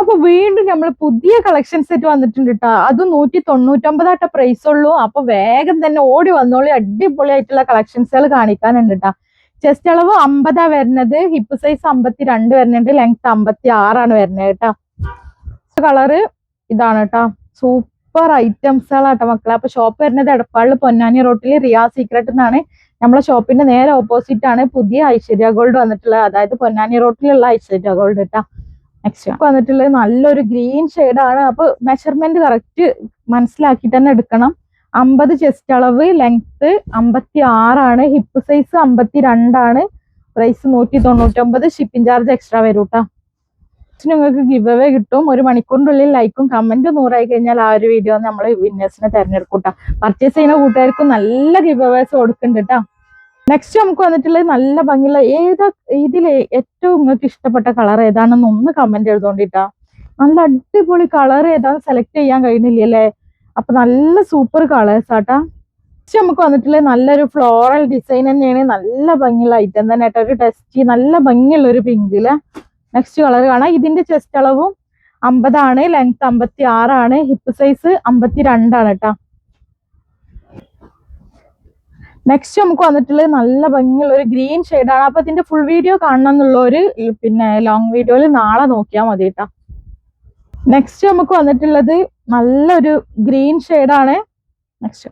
അപ്പൊ വീണ്ടും നമ്മൾ പുതിയ കളക്ഷൻ സെറ്റ് വന്നിട്ടുണ്ട് കേട്ടോ അത് നൂറ്റി തൊണ്ണൂറ്റൊമ്പതാട്ട പ്രൈസ് ഉള്ളൂ. അപ്പൊ വേഗം തന്നെ ഓടി വന്നോളി. അടിപൊളിയായിട്ടുള്ള കളക്ഷൻസുകൾ കാണിക്കാനുണ്ട് കേട്ടോ ചെസ്റ്റ് അളവ് അമ്പതാ വരുന്നത്. ഹിപ്പ് സൈസ് അമ്പത്തി രണ്ട് വരുന്നുണ്ട്. ലെങ്ത് അമ്പത്തി ആറാണ് വരുന്നത് കേട്ടോ കളറ് ഇതാണ് കേട്ടോ സൂപ്പർ ഐറ്റംസുകളാട്ടോ മക്കളെ. അപ്പൊ ഷോപ്പ് വരുന്നത് എടപ്പാളിൽ പൊന്നാനി റോട്ടിൽ റിയാ സീക്രട്ട് എന്നാണ് നമ്മളെ ഷോപ്പിന്റെ നേരെ ഓപ്പോസിറ്റ് ആണ് പുതിയ ഐശ്വര്യ ഗോൾഡ് വന്നിട്ടുള്ളത്. അതായത് പൊന്നാനി റോട്ടിലുള്ള ഐശ്വര്യ ഗോൾഡ് കേട്ടോ വന്നിട്ടുള്ളത് നല്ലൊരു ഗ്രീൻ ആണ്. അപ്പൊ മെഷർമെന്റ് കറക്റ്റ് മനസ്സിലാക്കി തന്നെ എടുക്കണം. അമ്പത് ചെസ്റ്റ് അളവ് ലെങ്ത് അമ്പത്തി ആറാണ് ഹിപ്പ് സൈസ് അമ്പത്തി രണ്ടാണ് പ്രൈസ് നൂറ്റി തൊണ്ണൂറ്റൊമ്പത് ഷിപ്പിംഗ് ചാർജ് എക്സ്ട്രാ വരും കേട്ടോ നിങ്ങൾക്ക് ഗിവ് അവേ കിട്ടും. ഒരു മണിക്കൂറിന്റെ ഉള്ളിൽ ലൈക്കും കമന്റും നൂറായി കഴിഞ്ഞാൽ ആ ഒരു വീഡിയോ നമ്മൾ വിന്നേഴ്സിനെ തെരഞ്ഞെടുക്കും കേട്ടോ പർച്ചേസ് ചെയ്യുന്ന കൂട്ടുകാർക്കും നല്ല ഗിവ് അവേസ് കൊടുക്കുന്നുണ്ട് കേട്ടോ നെക്സ്റ്റ് നമുക്ക് വന്നിട്ടുള്ളത് നല്ല ഭംഗിയുള്ള ഏതാ ഇതിൽ ഏറ്റവും നിങ്ങൾക്ക് ഇഷ്ടപ്പെട്ട കളർ ഏതാണെന്ന് ഒന്ന് കമന്റ് എഴുതോണ്ടിട്ടാ. നല്ല അടിപൊളി കളർ ഏതാന്ന് സെലക്ട് ചെയ്യാൻ കഴിയുന്നില്ലല്ലേ അപ്പൊ നല്ല സൂപ്പർ കളേഴ്സ് ആട്ടാ. നെക്സ്റ്റ് നമുക്ക് വന്നിട്ടുള്ളത് നല്ലൊരു ഫ്ലോറൽ ഡിസൈൻ തന്നെയാണ്. നല്ല ഭംഗിയുള്ള ഐറ്റം തന്നെ ആട്ടോ. ഒരു ടെസ്റ്റ് നല്ല ഭംഗിയുള്ള ഒരു പിങ്കിൽ നെക്സ്റ്റ് കളർ കാണാം. ഇതിന്റെ ചെസ്റ്റ് അളവും അമ്പതാണ് ലെങ്ത് അമ്പത്തി ആറാണ് ഹിപ്പ് സൈസ് അമ്പത്തി രണ്ടാണ് കേട്ടോ നെക്സ്റ്റ് നമുക്ക് വന്നിട്ടുള്ളത് നല്ല ഭംഗിയുള്ള ഒരു ഗ്രീൻ ആണ്. അപ്പൊ ഇതിന്റെ ഫുൾ വീഡിയോ കാണണം എന്നുള്ളൊരു പിന്നെ ലോങ് വീഡിയോയിൽ നാളെ നോക്കിയാൽ മതി കേട്ടോ നെക്സ്റ്റ് നമുക്ക് വന്നിട്ടുള്ളത് നല്ലൊരു ഗ്രീൻ ആണ്. നെക്സ്റ്റ്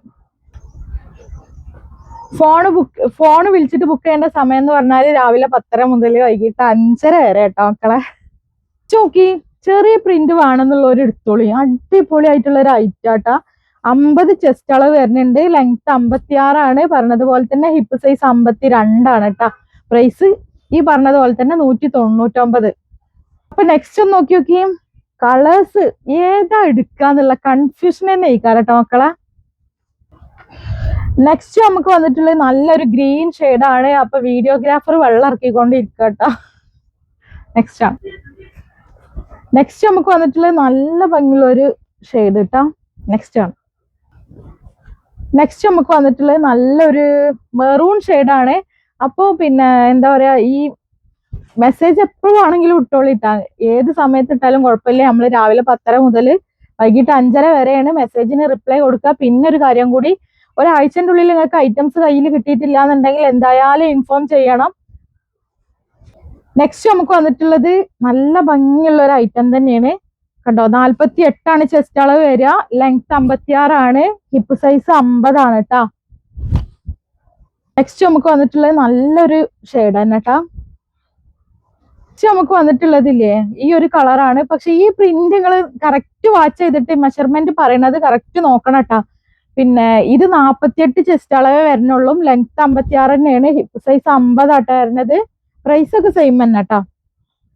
ഫോൺ ബുക്ക് ഫോൺ വിളിച്ചിട്ട് ബുക്ക് ചെയ്യേണ്ട സമയം എന്ന് പറഞ്ഞാൽ രാവിലെ പത്തര മുതൽ വൈകിട്ട് അഞ്ചര വരെ കേട്ടോ മക്കളെ. നോക്കി ചെറിയ പ്രിന്റ് വേണമെന്നുള്ള ഒരു എടുത്തോളി. അടിപൊളി ആയിട്ടുള്ള ഒരു ഐറ്റം ആട്ടാ അമ്പത് ചെസ്റ്റ് അളവ് വരുന്നുണ്ട്. ലെങ്ത് അമ്പത്തി ആറാണ് പറഞ്ഞതുപോലെ തന്നെ ഹിപ്പ് സൈസ് അമ്പത്തി രണ്ടാണ് കേട്ടോ പ്രൈസ് ഈ പറഞ്ഞതുപോലെ തന്നെ നൂറ്റി തൊണ്ണൂറ്റൊമ്പത് അപ്പൊ നെക്സ്റ്റ് ഒന്ന് നോക്കി നോക്കിയും കളേഴ്സ് ഏതാ എടുക്കാന്നുള്ള കൺഫ്യൂഷൻ തന്നെ കേട്ടോ മക്കളെ. നെക്സ്റ്റ് നമുക്ക് വന്നിട്ടുള്ള നല്ലൊരു ഗ്രീൻ ഷെയ്ഡാണ് അപ്പൊ വീഡിയോഗ്രാഫർ വെള്ളം ഇറക്കിക്കൊണ്ടിരിക്കുക കേട്ടോ നെക്സ്റ്റ് ആണ് നെക്സ്റ്റ് നമുക്ക് വന്നിട്ടുള്ള നല്ല ഭംഗിയുള്ള ഒരു ഷെയ്ഡ് കേട്ടോ നെക്സ്റ്റ് ആണ്. നെക്സ്റ്റ് നമുക്ക് വന്നിട്ടുള്ളത് നല്ലൊരു മെറൂൺ ആണ്. അപ്പോൾ പിന്നെ എന്താ പറയാ ഈ മെസ്സേജ് എപ്പോഴും ആണെങ്കിലും ഇട്ടോളിട്ടാ ഏത് സമയത്ത് ഇട്ടാലും കുഴപ്പമില്ല. നമ്മൾ രാവിലെ പത്തര മുതൽ വൈകിട്ട് അഞ്ചര വരെയാണ് മെസ്സേജിന് റിപ്ലൈ കൊടുക്കുക. പിന്നെ ഒരു കാര്യം കൂടി ഒരാഴ്ചന്റെ ഉള്ളിൽ നിങ്ങൾക്ക് ഐറ്റംസ് കയ്യിൽ കിട്ടിയിട്ടില്ല എന്നുണ്ടെങ്കിൽ എന്തായാലും ഇൻഫോം ചെയ്യണം. നെക്സ്റ്റ് നമുക്ക് വന്നിട്ടുള്ളത് നല്ല ഭംഗിയുള്ള ഒരു ഐറ്റം തന്നെയാണ്. കണ്ടോ? നാൽപ്പത്തി എട്ടാണ് ചെസ്റ്റ് അളവ് വരിക. ലെങ്ത് അമ്പത്തി ആറാണ് ഹിപ്പ് സൈസ് അമ്പതാണ് കേട്ടാ നെക്സ്റ്റ് നമുക്ക് വന്നിട്ടുള്ളത് നല്ലൊരു ഷെയ്ഡ് തന്നെ കേട്ടാ നെക്സ്റ്റ് നമുക്ക് വന്നിട്ടുള്ളതില്ലേ ഈ ഒരു കളറാണ് പക്ഷെ ഈ പ്രിന്റ് നിങ്ങൾ കറക്റ്റ് വാച്ച് ചെയ്തിട്ട് മെഷർമെന്റ് പറയണത് കറക്റ്റ് നോക്കണം കേട്ടാ പിന്നെ ഇത് നാപ്പത്തിയെട്ട് ചെസ്റ്റ് അളവ് വരുന്നുള്ളൂ ലെങ്ത് അമ്പത്തി ആറ് തന്നെയാണ് ഹിപ്പ് സൈസ് അമ്പതാട്ടാ വരുന്നത് പ്രൈസ് ഒക്കെ സെയിം തന്നെ കേട്ടാ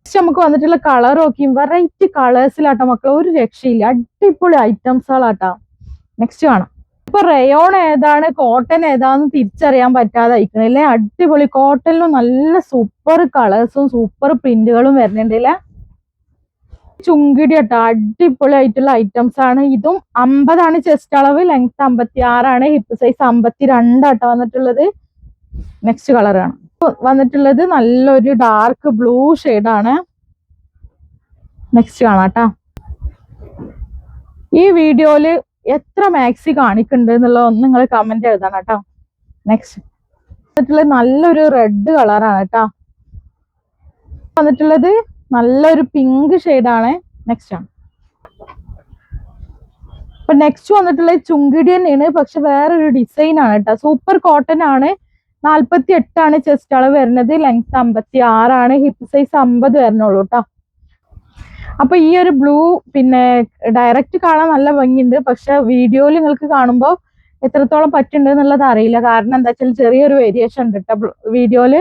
നെക്സ്റ്റ് നമുക്ക് വന്നിട്ടുള്ള കളർ നോക്കിയും വെറൈറ്റി കളേഴ്സിലാട്ടോ മക്കളെ ഒരു രക്ഷയില്ല. അടിപൊളി ഐറ്റംസുകളാട്ടാ നെക്സ്റ്റ് കാണാം. ഇപ്പൊ റയോൺ ഏതാണ് കോട്ടൺ ഏതാന്ന് തിരിച്ചറിയാൻ പറ്റാതെ അയക്കണല്ലേ അടിപൊളി കോട്ടണിലും നല്ല സൂപ്പർ കളേഴ്സും സൂപ്പർ പ്രിന്റുകളും വരുന്നുണ്ട് അല്ലേ? ചുങ്കിടി കേട്ടോ അടിപൊളി ആയിട്ടുള്ള ഐറ്റംസ് ആണ്. ഇതും അമ്പതാണ് ചെസ്റ്റ് അളവ് ലെങ്ത് അമ്പത്തി ആറാണ് ഹിപ്പ് സൈസ് അമ്പത്തി രണ്ടാട്ടോ വന്നിട്ടുള്ളത് നെക്സ്റ്റ് കളറാണ് വന്നിട്ടുള്ളത് നല്ലൊരു ഡാർക്ക് ബ്ലൂ ആണ്. നെക്സ്റ്റ് കാണാട്ടാ. ഈ വീഡിയോയിൽ എത്ര മാക്സി കാണിക്കുന്നുണ്ട് എന്നുള്ളത് നിങ്ങൾ കമന്റ് എഴുതണം കേട്ടോ. നെക്സ്റ്റ് വന്നിട്ടുള്ളത് നല്ലൊരു റെഡ് കളറാണ് കേട്ടോ. വന്നിട്ടുള്ളത് നല്ലൊരു പിങ്ക് ആണ്. നെക്സ്റ്റ് ആണ്. അപ്പൊ നെക്സ്റ്റ് വന്നിട്ടുള്ളത് ചുങ്കിടി തന്നെയാണ് പക്ഷെ വേറൊരു ഡിസൈൻ ആണ് കേട്ടോ. സൂപ്പർ കോട്ടൺ ആണ്. നാൽപ്പത്തി എട്ടാണ് ചെസ്റ്റ് അളവ് വരുന്നത്. ലെങ്ത് അമ്പത്തി ആറാണ് ഹിപ്പ് സൈസ് അമ്പത് വരണുള്ളൂ കേട്ടോ അപ്പൊ ഈ ഒരു ബ്ലൂ പിന്നെ ഡയറക്റ്റ് കാണാൻ നല്ല ഭംഗിയുണ്ട്. പക്ഷെ വീഡിയോയിൽ നിങ്ങൾക്ക് കാണുമ്പോൾ എത്രത്തോളം പറ്റുന്നുണ്ട് എന്നുള്ളത് അറിയില്ല. കാരണം എന്താ വെച്ചാൽ ചെറിയൊരു വേരിയേഷൻ ഉണ്ട് കേട്ടോ വീഡിയോയിൽ